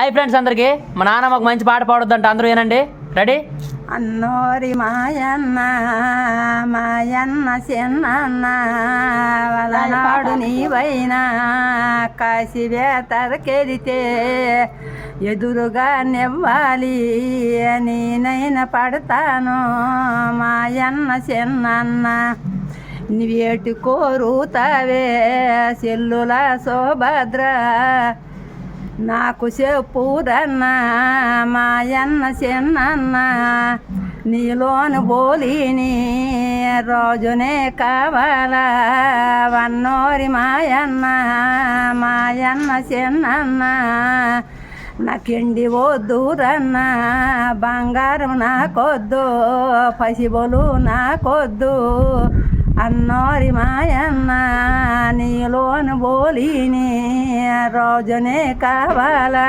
Hi friends అందరికీ. మా నాన్న మాకు మంచి పాట పాడొద్దంట. అందరూ ఏనండి రెడీ? అన్నోరి మాయన్న మాయన్న చిన్న వలనాడు నీవైనా కాశీ వేతరకెడితే ఎదురుగా నివ్వాలి. నేనైనా పడతాను మాయన్న చిన్న నీవేటి కోరుతావే సెల్లుల సోభద్ర. నాకు చెప్పురన్న మాయన్న చిన్నన్న నీలోని బోలిని రోజునే కావాలా. వన్నోరి మాయన్న మాయన్న చిన్నన్న నాకెండి వద్దురన్న బంగారం నాకొద్దు పసిబొలు నాకొద్దు. అన్నోరి మాయన్న నీలోని బోలిని రోజునే కావాలా.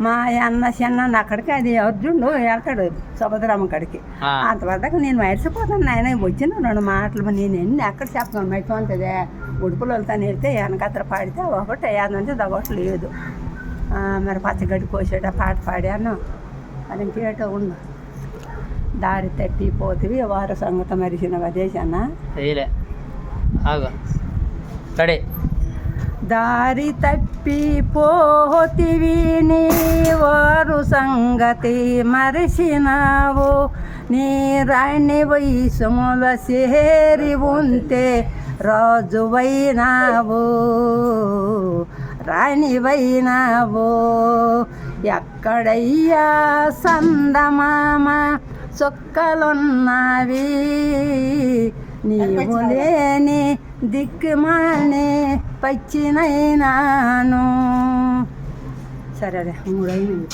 మా అన్న చిన్న అక్కడికి అది అర్జునుడు వెళ్తాడు సుభద్రమ్మ కాడికి. ఆ. అంతవరకు నేను మరిచిపోతాను ఆయన వచ్చిన రెండు మాటలు నేను ఎన్ని ఎక్కడ చెప్తాను మర్చిపోతుంది ఉడుపులు వెళ్తాను వెళ్తే వెనకత్ర పాడితే ఒకటి యాదంటే దొకటి లేదు. మరి పచ్చగడ్డి కోసేట పాట పాడాను. అది ఇంకేటో ఉండు దారి తప్పిపోతివి వారు సంగతి మరిచిన వదేశానా దారి తప్పిపోతివి నీ వారు సంగతి మరిచినావు నీ రాణి వయసుముల సేరి ఉంటే రాజువైనావు రాణివైనావు ఎక్కడయ్యా సందమామ చుక్కలున్నవి. నీవు లేని దిక్కుమాని పచ్చినైనాను సరే మూడైనవి